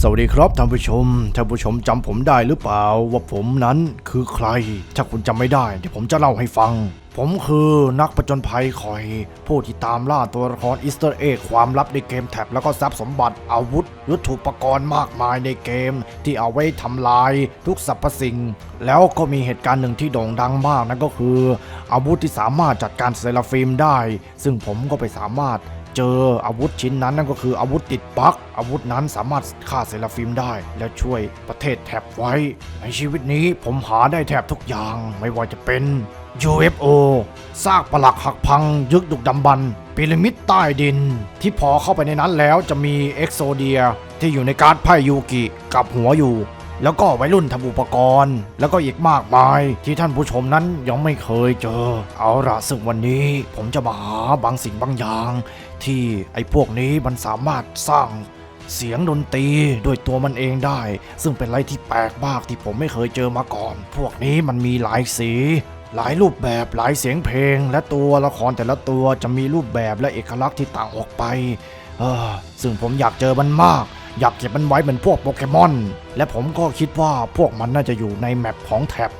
สวัสดีครับท่านผู้ชม ท่านผู้ชมจำผมได้หรือเปล่า ว่าผมนั้นคือใคร ถ้าคุณจำไม่ได้เดี๋ยวผมจะเล่าให้ฟัง ผมคือนักประจนภัยคอย ผู้ที่ตามล่าตัวละครอิสเตอร์เอกความลับในเกมแท็บแล้วก็ทรัพย์สมบัติอาวุธ ยุทธุปกรณ์มากมายในเกม ที่เอาไว้ทำลายทุกสรรพสิ่ง แล้วก็มีเหตุการณ์หนึ่งที่โด่งดังมากนั่นก็คือ อาวุธที่สามารถจัดการเซราฟิมได้ ซึ่งผมก็ไปสามารถ เจออาวุธชิ้นนั้นนั่นก็คืออาวุธติดบั๊กอาวุธนั้นสามารถฆ่าเซราฟิมได้ และช่วยประเทศแถบไว้ ในชีวิตนี้ผมหาได้แทบทุกอย่างไม่ว่าจะเป็น UFO ซากปลักหักพัง ยึกดุกดำบรรพ์พีระมิดใต้ดิน ที่พอเข้าไปในนั้นแล้วจะมีเอ็กโซเดียที่อยู่ในการ์ดไพ่ยูกิกับหัวอยู่ แล้วก็วัยรุ่นทำอุปกรณ์ แล้วก็อีกมากมายที่ท่านผู้ชมนั้นยังไม่เคยเจอ เอาละซึ่งวันนี้ผมจะมาหาบางสิ่งบางอย่าง ที่ไอ้พวกนี้มันสามารถสร้างเสียงดนตรีด้วยตัวมันเองได้ ซึ่งเป็นอะไรที่แปลกมากที่ผมไม่เคยเจอมาก่อน พวกนี้มันมีหลายสี หลายรูปแบบหลายเสียงเพลง และตัวละครแต่ละตัวจะมีรูปแบบและเอกลักษณ์ที่ต่างออกไปเออซึ่งผมอยากเจอมันมาก อยากเก็บมันไว้เหมือนพวกโปเกมอน และผมก็คิดว่าพวกมันน่าจะอยู่ในแมปของแท็บ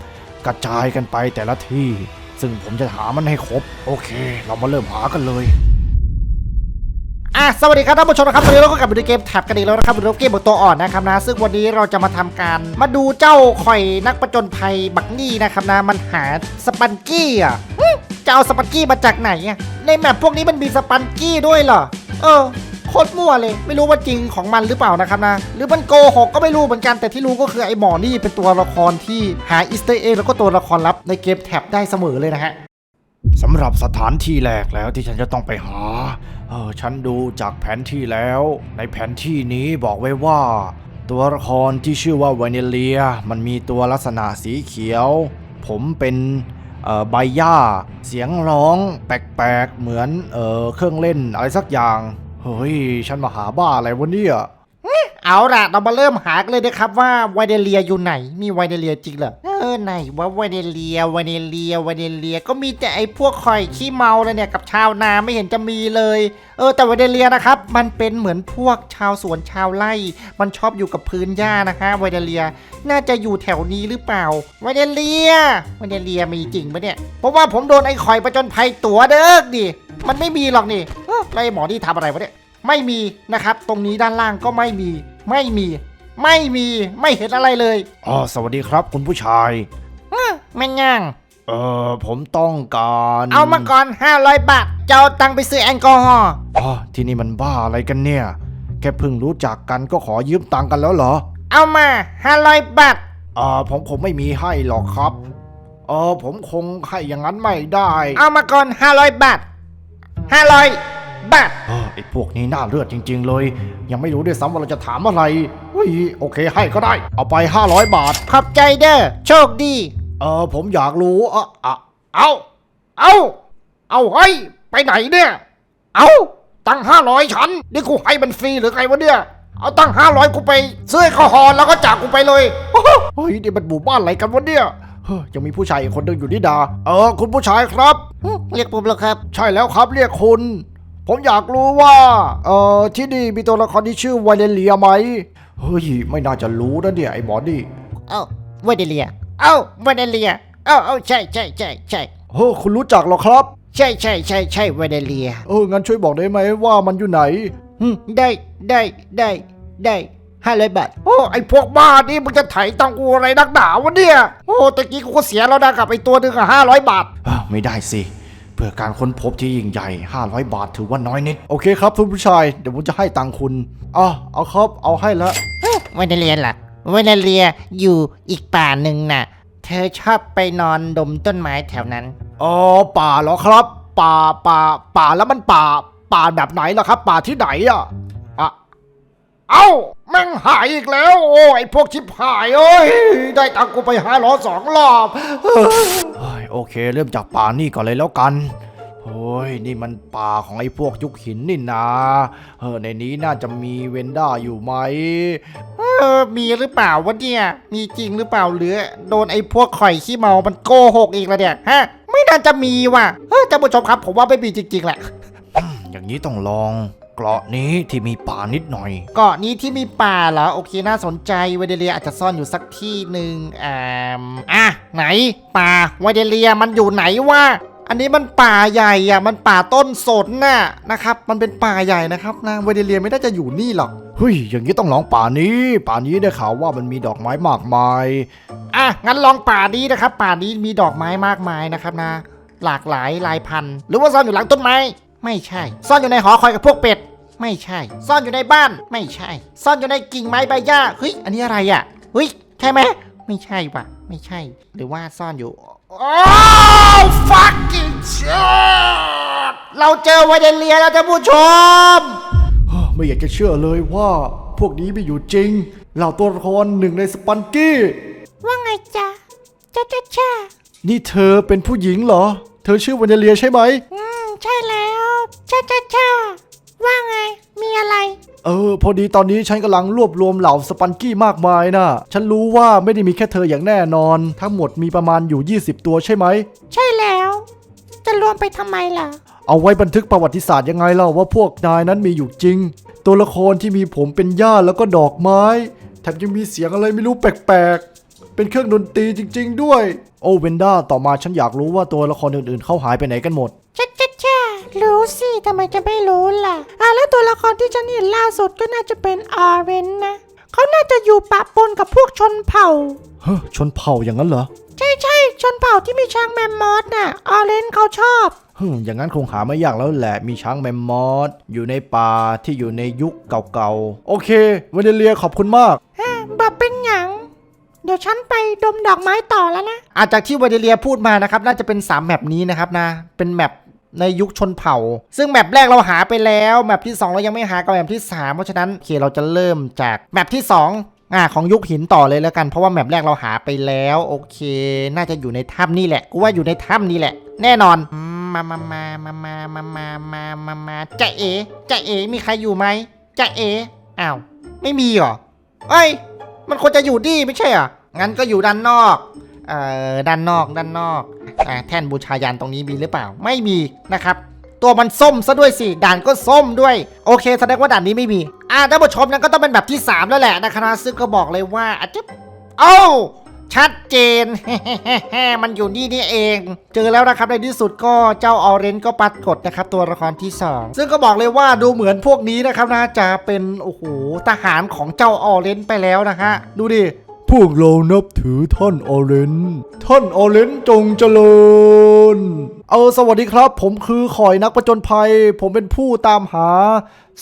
กระจายกันไปแต่ละที่ ซึ่งผมจะหามันให้ครบ โอเค เรามาเริ่มหากันเลยอะสวัสดีครับท่านผู้ชมนะครับวันนี้เราก็กลับมาดูเกมแท็บกันอีกแล้วนะครับดูเกมบทตัวอ่อนนะครับนะ ซึ่งวันนี้เราจะมาทำการมาดูเจ้าข่อยนักประจนภัยบักนี่นะครับนะมันหาสปันกี้อะจะเอาสปันกี้มาจากไหนอะในแมปพวกนี้มันมีสปันกี้ด้วยเหรอเออ โคตรมั่วเลย ไม่รู้ว่าจริงของมันหรือเปล่านะครับนะ หรือมันโกหกก็ไม่รู้เหมือนกัน แต่ที่รู้ก็คือไอ้หมอนี่เป็นตัวละครที่หาอีสเตอร์เอ็กแล้วก็ตัวละครลับในเกมแท็บได้เสมอเลยนะฮะสำหรับสถานที่แรกแล้วที่ฉันจะต้องไปหา เออฉันดูจากแผนที่แล้ว ในแผนที่นี้บอกไว้ว่า ตัวละครที่ชื่อว่าวเนเลีย มันมีตัวลักษณะสีเขียว ผมเป็นเอ่อใบหญ้า เสียงร้อง แปลกๆ เหมือนเอ่อเครื่องเล่นอะไรสักอย่าง เฮ้ย ฉันมาหาบ้าอะไรวะเนี่ย เอาล่ะเรามาเริ่มหากันเลยนะครับว่าไวเดเลียอยู่ไหน มีไวเดเลียจริงเหรอ เออไหนว่าไวเดเลียไวเดเลียไวเดเลียก็มีแต่ไอ้พวกข่อยขี้เมาเลยเนี่ยกับชาวนาไม่เห็นจะมีเลย เออแต่ไวเดเลียนะครับ มันเป็นเหมือนพวกชาวสวนชาวไร่ มันชอบอยู่กับพื้นหญ้านะฮะไวเดเลีย น่าจะอยู่แถวนี้หรือเปล่าไวเดเลียไวเดเลียมีจริงปะเนี่ย เพราะว่าผมโดนไอ้ข่อยประจนภัยตัวเด้อดิ มันไม่มีหรอกนี่ไอ้หมอที่ทำอะไรวะเนี่ย ไม่มีนะครับ ตรงนี้ด้านล่างก็ไม่มี ไม่มี ไม่มีไม่เห็นอะไรเลยอ๋อสวัสดีครับ คุณผู้ชายแม่งย่าง เออผมต้องการเอามาก่อน 500 บาทจะเอาตังค์ไปซื้อแอลกอฮอล์อ๋อที่นี่มันบ้าอะไรกันเนี่ย แค่เพิ่งรู้จักกันก็ขอยืมตังค์กันแล้วเหรอ เอามา 500 บาทอ่าผมคงไม่มีให้หรอกครับ เออผมคงให้อย่างนั้นไม่ได้ เอามาก่อน 500 บาท500 บาทเออไอพวกนี้น่าเลือดจริง ๆ เลย ยังไม่รู้ด้วยซ้ำว่าเราจะถามอะไรเฮ้ยโอเคให้ก็ได้ เอาไป 500 บาท ขอบใจเด้อโชคดี เออผมอยากรู้เอออะเอาเอาเอาเฮ้ยไปไหนเนี่ย เอาตังห้าร้อยฉันนี่กูให้มันฟรีหรือไงวะเนี่ยเอาตังห้าร้อยกูไปซื้อแอลกอฮอล์แล้วก็จากกูไปเลยเฮ้ยนี่มันหมู่บ้านอะไรกันวะเนี่ยเฮ้ยยังมีผู้ชายอีกคนหนึงอยู่นี่ดา เออ คุณผู้ชายครับ เรียกผมแล้วครับ ใช่แล้วครับเรียกคุณ ผมอยากรู้ว่า เอ่อ ที่นี่มีตัวละครที่ชื่อวาเลเลียไหม เฮ้ย ไม่น่าจะรู้นะเนี่ยไอ้หมอนี่ เอ้าวันเดเลีย เอ้าวันเดเลีย เอ้าเอ้าใช่ใช่ใช่ใช่เฮ้ยคุณรู้จักเหรอครับ ใช่ใช่ใช่ใช่วันเดเลีย เอองั้นช่วยบอกได้ไหมว่ามันอยู่ไหน อืมได้ได้ได้ได้ห้าร้อยบาท โอ้ไอพวกบ้านี่มึงจะไถตังกูอะไรนักหนาวะเนี่ย โอ้ตะกี้กูก็เสียแล้วนะกับไอตัวหนึ่งอะห้าร้อยบาท อ้าวไม่ได้สิ เพื่อการค้นพบที่ยิ่งใหญ่ 500 บาทถือว่าน้อยนิด โอเคครับคุณผู้ชาย เดี๋ยวผมจะให้ตังค์คุณอะเอาครับ เอาให้ละวันเดเลียล่ะวันเดเลียอยู่อีกป่าหนึ่งน่ะ เธอชอบไปนอนดมต้นไม้แถวนั้น อ๋อ ป่าเหรอครับ ป่า ป่า ป่า แล้วมันป่า ป่าแบบไหนล่ะครับ ป่าที่ไหนอะอะ เอ้าแม่งหายอีกแล้ว โอ้ไอพวกชิบหายเอ้ยได้ตังค์กูไปห้าร้อยสองรอบเฮ้ยโอเค เริ่มจากป่านี่ก่อนเลยแล้วกันเฮ้ยนี่มันป่าของไอ้พวกยุคหินนี่นะเออในนี้น่าจะมีเวนด้าอยู่ไหมเออมีหรือเปล่าวะเนี่ย มีจริงหรือเปล่าหรือ โดนไอ้พวกข่อยขี้เมา มันโกหกอีกแล้วเนี่ยฮะ ไม่น่าจะมีว่ะเฮ้ยท่านผู้ชมครับ ผมว่าไม่มีจริงๆแหละอย่างนี้ต้องลอง เกราะนี้ที่มีป่านิดหน่อย เกาะนี้ที่มีป่าเหรอ โอเคน่าสนใจไวเดเลียอาจจะซ่อนอยู่สักที่หนึ่งอ่าอะไหน ป่าไวเดเลียมันอยู่ไหนวะอันนี้มันป่าใหญ่อะมันป่าต้นสนน่ะนะครับ มันเป็นป่าใหญ่นะครับนะไวเดเลียไม่น่าจะอยู่นี่หรอกเฮ้ยอย่างนี้ต้องลองป่านี้ ป่านี้ได้ข่าวว่ามันมีดอกไม้มากมายอะงั้นลองป่านี้นะครับ ป่านี้มีดอกไม้มากมายนะครับนะ หลากหลายลายพันธุ์หรือว่าซ่อนอยู่หลังต้นไม้ ไม่ใช่ ซ่อนอยู่ในหอคอยกับพวกเป็ด ไม่ใช่ ซ่อนอยู่ในบ้าน ไม่ใช่ ซ่อนอยู่ในกิ่งไม้ใบหญ้า เฮ้ย อันนี้อะไรอะ เฮ้ย ใช่ไหม ไม่ใช่ว่ะไม่ใช่ หรือว่าซ่อนอยู่ โอ้ fucking shit เราเจอไวเดเลียแล้วท่านผู้ชม ไม่อยากจะเชื่อเลยว่า พวกนี้ไม่อยู่จริง เหล่าตัวละครหนึ่งในสปันกี้ ว่าไงจ๊ะจ้าจ้าจ้านี่เธอเป็นผู้หญิงเหรอ เธอชื่อวันเดเลียใช่ไหม อืม ใช่แล้วจ้าจ้าจ้าว่าไง มีอะไร เออ พอดีตอนนี้ฉันกำลังรวบรวมเหล่าสปันกี้มากมายนะฉันรู้ว่าไม่ได้มีแค่เธออย่างแน่นอน ทั้งหมดมีประมาณอยู่ 20 ตัวใช่ไหม ใช่แล้ว จะรวมไปทำไมล่ะ เอาไว้บันทึกประวัติศาสตร์ยังไงเล่าว่าพวกนายนั้นมีอยู่จริง ตัวละครที่มีผมเป็นหญ้าแล้วก็ดอกไม้ แถมยังมีเสียงอะไรไม่รู้แปลกๆ เป็นเครื่องดนตรีจริง ๆ ด้วย โอเวนด้าต่อมาฉันอยากรู้ว่าตัวละครอื่นๆ เขาหายไปไหนกันหมดจ้าจ้าจ้า รู้สิทำไมจะไม่รู้ล่ะ อะแล้วตัวละครที่ฉันเห็นล่าสุดก็น่าจะเป็นออเรนจ์นะ เขาน่าจะอยู่ปะปนกับพวกชนเผ่า เฮ้อชนเผ่าอย่างนั้นเหรอใช่ใช่ชนเผ่าที่มีช้างแมมมอสน่ะออเรนจ์เขาชอบ ฮึมอย่างนั้นคงหาไม่ยากแล้วแหละมีช้างแมมมอสอยู่ในป่าที่อยู่ในยุคเก่าๆ โอเควันเดเลียขอบคุณมากอะบอกเป็นหยัง เดี๋ยวฉันไปดมดอกไม้ต่อแล้วนะ อาจากที่วาเดเลียพูดมานะครับ น่าจะเป็น 3 แมปนี้นะครับนะ เป็นแมป ในยุคชนเผ่า ซึ่งแมปแรกเราหาไปแล้วแมปที่ 2 เรายังไม่หากับแมปที่ 3 เพราะฉะนั้นโอเคเราจะเริ่มจากแมปที่ 2อ่าของยุคหินต่อเลยแล้วกันเพราะว่าแมปแรกเราหาไปแล้วโอเค น่าจะอยู่ในถ้ำนี่แหละกูว่าอยู่ในถ้ำนี่แหละ แน่นอนมมามามามามามามามามามาจะเอ๋จะเอ๋มีใครอยู่ไหมจะเอ๋อ้าวไม่มีเหรอเอ้ยมันควรจะอยู่ดีไม่ใช่เหรองั้นก็อยู่ด้านนอกเอ่อด้านนอกด้านนอก อ่าแท่นบูชายันตรงนี้มีหรือเปล่าไม่มีนะครับ ตัวมันส้มซะด้วยสิด่านก็ส้มด้วย โอเคแสดงว่าด่านนี้ไม่มีอ่าท่านผู้ชมนั้นก็ต้องเป็นแบบที่ 3 แล้วแหละนะครับซึ่งก็บอกเลยว่าอาจจะเอ้าชัดเจน มันอยู่นี่นี่เอง เจอแล้วนะครับในที่สุดก็เจ้าออเรนก็ปรากฏนะครับตัวละครที่ 2 ซึ่งก็บอกเลยว่าดูเหมือนพวกนี้นะครับนะจะเป็นโอ้โหทหารของเจ้าออเรนไปแล้วนะฮะดูดิ พวกเรานับถือท่านออเรนท่านออเรนจงเจริญ เออสวัสดีครับ ผมคือข่อยนักประจนภัย ผมเป็นผู้ตามหา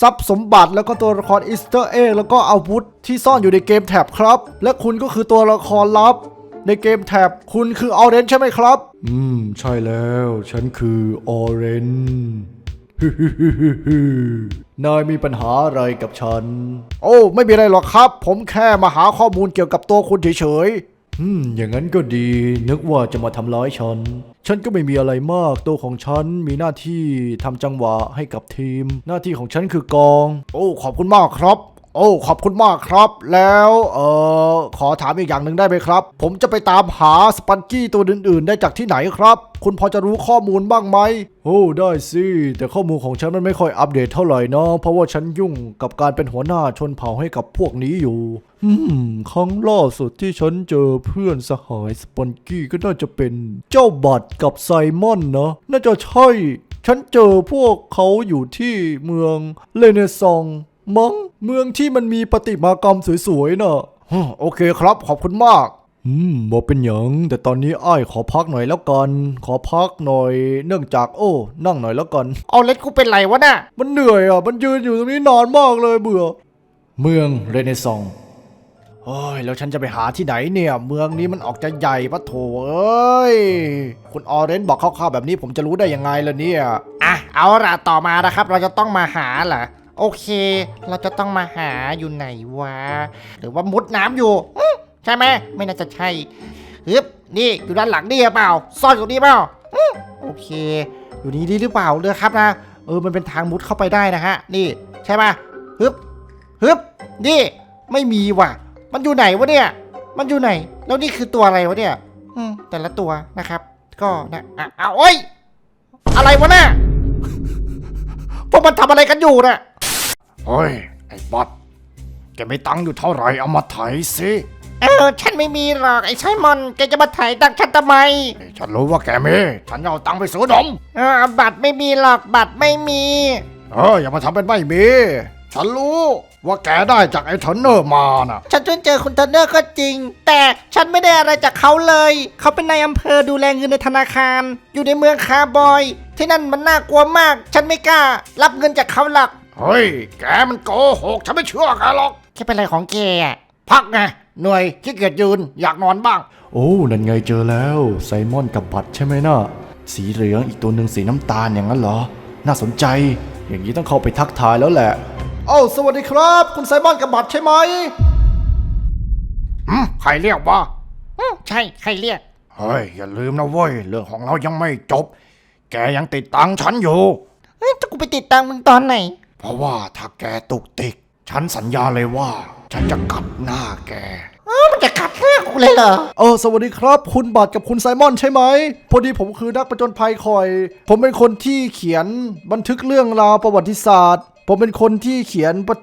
ทรัพย์สมบัติแล้วก็ตัวละครอิสเตอร์เอ็กแล้วก็อาวุธที่ซ่อนอยู่ในเกมแท็บครับ และคุณก็คือตัวละครลับ ในเกมแท็บคุณคือออเรนใช่ไหมครับ อืม ใช่แล้ว ฉันคือออเรน นายมีปัญหาอะไรกับฉัน โอ้ ไม่มีอะไรหรอกครับ ผมแค่มาหาข้อมูลเกี่ยวกับตัวคุณเฉยๆ อืม อย่างนั้นก็ดี นึกว่าจะมาทำร้ายฉัน ฉันก็ไม่มีอะไรมาก ตัวของฉันมีหน้าที่ทำจังหวะให้กับทีม หน้าที่ของฉันคือกอง โอ้ ขอบคุณมากครับ โอ้ขอบคุณมากครับ แล้วเอ่อขอถามอีกอย่างหนึ่งได้ไหมครับ ผมจะไปตามหาสปันกี้ตัวอื่น ๆ ได้จากที่ไหนครับ คุณพอจะรู้ข้อมูลบ้างไหมโอ้ได้สิแต่ข้อมูลของฉันมันไม่ค่อยอัปเดตเท่าไหร่นะเพราะว่าฉันยุ่งกับการเป็นหัวหน้าชนเผ่าให้กับพวกนี้อยู่อืมครั้งล่าสุดที่ฉันเจอเพื่อนสหายสปอนกี้ก็น่าจะเป็นเจ้าบัตรกับไซมอนนะน่าจะใช่ ฉันเจอพวกเขาอยู่ที่เมืองเลเนซอง มั้งเมืองที่มันมีประติมากรรมสวยๆน่ะฮะโอเคครับขอบคุณมาก อืมบ่เป็นหยังแต่ตอนนี้อ้ายขอพักหน่อยแล้วกัน ขอพักหน่อย เนื่องจากโอ้ นั่งหน่อยแล้วกันออเรนจ์กูเป็นไรวะน่ะ มันเหนื่อยอะ มันยืนอยู่ตรงนี้นานมากเลยเบื่อ เมืองเรเนซองโอ้ยแล้วฉันจะไปหาที่ไหนเนี่ย เมืองนี้มันออกจะใหญ่ปะโถเอ้ย คุณออเรนจ์บอกคร่าวๆแบบนี้ผมจะรู้ได้ยังไงล่ะเนี่ย อะ เอาละต่อมานะครับ เราจะต้องมาหาเหรอ โอเค เราจะต้องมาหาอยู่ไหนวะ หรือว่ามุดน้ำอยู่อื้อใช่ไหมไม่น่าจะใช่ฮึบนี่อยู่ด้านหลังนี่หรือเปล่า ซ่อนอยู่นี่เปล่าอื้อโอเค อยู่นี่ดีหรือเปล่าเลยครับนะ เออ มันเป็นทางมุดเข้าไปได้นะฮะ นี่ใช่ปะฮึบฮึบนี่ ไม่มีว่ะ มันอยู่ไหนวะเนี่ย มันอยู่ไหน แล้วนี่คือตัวอะไรวะเนี่ย อืม แต่ละตัวนะครับ ก็นะอะเอาโอ้ย อะไรวะน่ะพวกมันทำอะไรกันอยู่น่ะ เฮ้ย ไอ้บัตแกไม่ตังค์อยู่เท่าไหร่เอามาไถสิเออฉันไม่มีหรอกไอ้ไซมอนแกจะมาถ่ายตังค์ฉันทำไมฉันรู้ว่าแกมี ฉันจะเอาตังค์ไปซื้อนม เออบัตรไม่มีหรอกบัตรไม่มี เอออย่ามาทำเป็นไม่มี ฉันรู้ว่าแกได้จากไอ้เทรนเนอร์มาน่ะ ฉันเพิ่งเจอคุณเทอร์เนอร์ก็จริง แต่ฉันไม่ได้อะไรจากเขาเลย เขาเป็นนายอำเภอดูแลเงินในธนาคาร อยู่ในเมืองคาร์บอย ที่นั่นมันน่ากลัวมาก ฉันไม่กล้า รับเงินจากเขาหรอก เฮ้ย แกมันโกหกฉันไม่เชื่อแกหรอกแค่เป็นอะไรของแกอะพักไงหน่วยขี้เกียจยืนอยากนอนบ้าง โอ้ นั่นไงเจอแล้ว ไซมอนกับบัตรใช่ไหมน่ะ สีเหลืองอีกตัวหนึ่งสีน้ำตาลอย่างนั้นเหรอ น่าสนใจ อย่างนี้ต้องเข้าไปทักทายแล้วแหละโอ้าสวัสดีครับ คุณไซมอนกับบัตรใช่ไหมอืมใครเรียกวะอืมใช่ใครเรียก เฮ้ย อย่าลืมนะเว้ย เรื่องของเรายังไม่จบ แกยังติดตังค์ฉันอยู่ เอ้ยจะกูไปติดตามมึงตอนไหนเพ ราะว่าถ้าแกตุกติก ฉันสัญญาเลยว่า ฉันจะกัดหน้าแกเออมันจะกัดหน้ากูเลยเหรอ เออ สวัสดีครับ คุณบัตรกับคุณไซมอนใช่ไหม พอดีผมคือนักประจนภัยคอย ผมเป็นคนที่เขียนบันทึกเรื่องราวประวัติศาสตร์ ผมเป็นคนที่เขียนปะ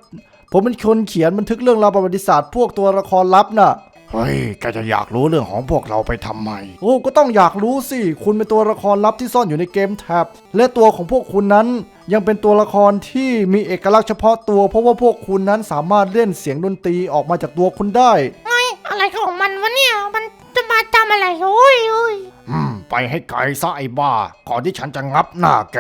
ผมเป็นคนเขียนบันทึกเรื่องราวประวัติศาสตร์ พวกตัวละครลับน่ะ เฮ้ยแกจะอยากรู้เรื่องของพวกเราไปทำไม โอ้ก็ต้องอยากรู้สิ คุณเป็นตัวละครลับที่ซ่อนอยู่ในเกมแท็บ และตัวของพวกคุณนั้นยังเป็นตัวละครที่มีเอกลักษณ์เฉพาะตัว เพราะว่าพวกคุณนั้นสามารถเล่นเสียงดนตรีออกมาจากตัวคุณได้เฮ้ยอะไรของมันวะเนี่ย มันจะมาทำอะไรโอ้ยโอ้ยอืม ไปให้ไกลซะไอ้บ้า ก่อนที่ฉันจะงับหน้าแก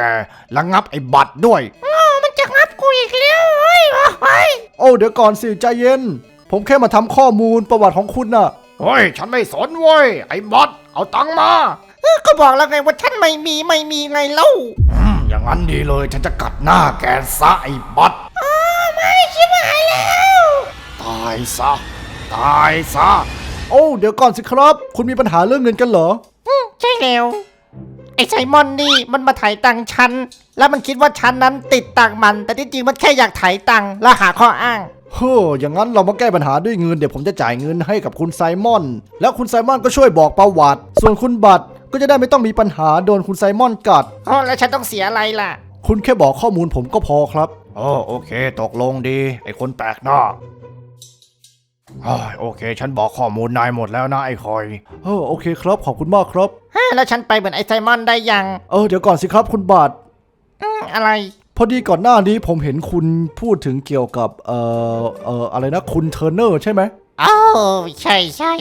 และงับไอ้บัตรด้วยอ้าวมันจะงับกูอีกแล้วเฮ้ยเฮ้ยโอ้เดี๋ยวก่อนสิใจเย็น ผมแค่มาทำข้อมูลประวัติของคุณน่ะเฮ้ย ฉันไม่สนเว้ย ไอ้บัตรเอาตังค์มาเออก็บอกแล้วไงว่าฉันไม่มีไม่มีไงเล่าอืมอย่างนั้นดีเลย ฉันจะกัดหน้าแกซะไอ้บัตรไม่ชิบหายแล้ว ตายซะ ตายซะ โอ้เดี๋ยวก่อนสิครับ คุณมีปัญหาเรื่องเงินกันเหรอ อืมใช่แล้ว ไอ้ไซมอนนี่มันมาถ่ายตังค์ฉัน แล้วมันคิดว่าฉันนั้นติดตังค์มัน แต่ที่จริงมันแค่อยากถ่ายตังค์แล้วหาข้ออ้าง เฮ้ออย่างนั้นเรามาแก้ปัญหาด้วยเงินเดี๋ยวผมจะจ่ายเงินให้กับคุณไซมอน แล้วคุณไซมอนก็ช่วยบอกประวัติ ส่วนคุณบัตรก็จะได้ไม่ต้องมีปัญหาโดนคุณไซมอนกัด อ๋อแล้วฉันต้องเสียอะไรล่ะ คุณแค่บอกข้อมูลผมก็พอครับ โอ้โอเค ตกลงดี ไอ้คนแปลกหน้าเฮ้ยโอเค ฉันบอกข้อมูลนายหมดแล้วนะไอ้คอย เออโอเคครับขอบคุณมากครับ ฮะแล้วฉันไปเหมือนไอ้ไซมอนได้ยัง เออเดี๋ยวก่อนสิครับคุณบัตร อืมอะไร พอดีก่อนหน้านี้ผมเห็นคุณพูดถึงเกี่ยวกับเอ่อเอ่ออะไรนะคุณเทอร์เนอร์ใช่ไหมอ้าวใช่ใช่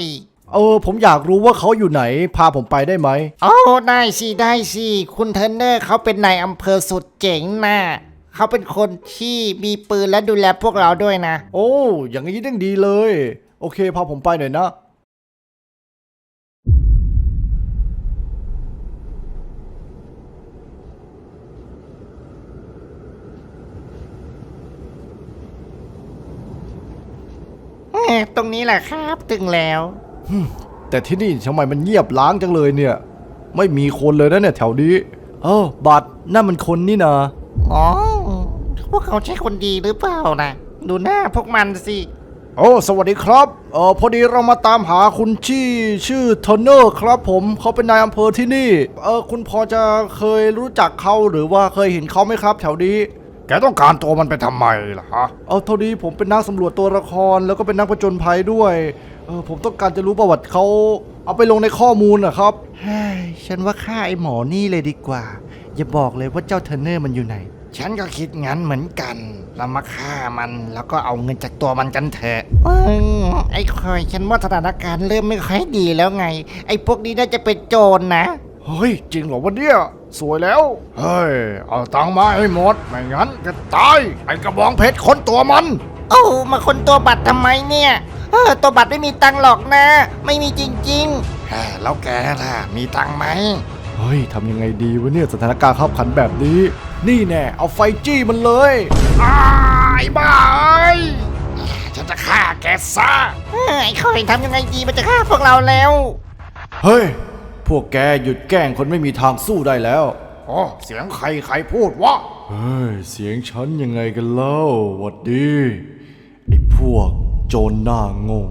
เออผมอยากรู้ว่าเขาอยู่ไหนพาผมไปได้ไหมโอ้ได้สิได้สิคุณเทอร์เนอร์เขาเป็นนายอำเภอสุดเจ๋งนะเขาเป็นคนที่มีปืนและดูแลพวกเราด้วยนะ โอ้อย่างนี้ยิ่งดีเลย โอเคพาผมไปหน่อยนะ เอ้ย ตรงนี้แหละครับถึงแล้ว แต่ที่นี่ทำไมมันเงียบล้างจังเลยเนี่ย ไม่มีคนเลยนะเนี่ยแถวนี้ เออบัตรนั่นมันคนนี่นะอ๋อ พวกเขาใช่คนดีหรือเปล่านะ ดูหน้าพวกมันสิ โอ้สวัสดีครับเออพอดีเรามาตามหาคุณชี่ชื่อเทอร์เนอร์ครับผมเขาเป็นนายอำเภอที่นี่ เออคุณพอจะเคยรู้จักเขาหรือว่าเคยเห็นเขาไหมครับ แถวนี้แก ต้องการตัวมันไปทำไมล่ะฮะ เอาเท่านี้ผมเป็นนักสำรวจตัวละครแล้วก็เป็นนักผจญภัยด้วยเออผมต้องการจะรู้ประวัติเขาเอาไปลงในข้อมูลนะครับ เฮ้ยฉันว่าฆ่าไอ้หมอนี่เลยดีกว่า อย่าบอกเลยว่าเจ้าเทอร์เนอร์มันอยู่ไหน ฉันก็คิดงั้นเหมือนกัน เรามาฆ่ามันแล้วก็เอาเงินจากตัวมันกันเถอะอืมไอ้คอยฉันว่าสถานการณ์เริ่มไม่ค่อยดีแล้วไง ไอ้พวกนี้น่าจะเป็นโจรนะ เฮ้ย จริงเหรอวะเนี่ยสวยแล้ว เฮ้ย เอาตังค์มาให้หมด ไม่งั้นก็ตาย ไอ้กระบองเพชรค้นตัวมันโอ้มาคนตัวบัตรทำไมเนี่ย เออตัวบัตรไม่มีตังค์หรอกนะ ไม่มีจริงแหมแล้วแกล่ะ มีตังค์ไหม เฮ้ยทำยังไงดีวะเนี่ยสถานการณ์ขับขันแบบนี้ นี่แน่เอาไฟจี้มันเลยอ้ายไอ้บ้าเอ้ยฉันจะฆ่าแกซะๆเออไอ้คอยทำยังไงดีมันจะฆ่าพวกเราแล้ว เฮ้ยพ วกแกหยุดแกล้งคนไม่มีทางสู้ได้แล้วโอ้เสียงใครใครพูดวะ เฮ้ย เสียงฉันยังไงกันเล่าหวัดดี ไอ้พวกโจรหน้าโง่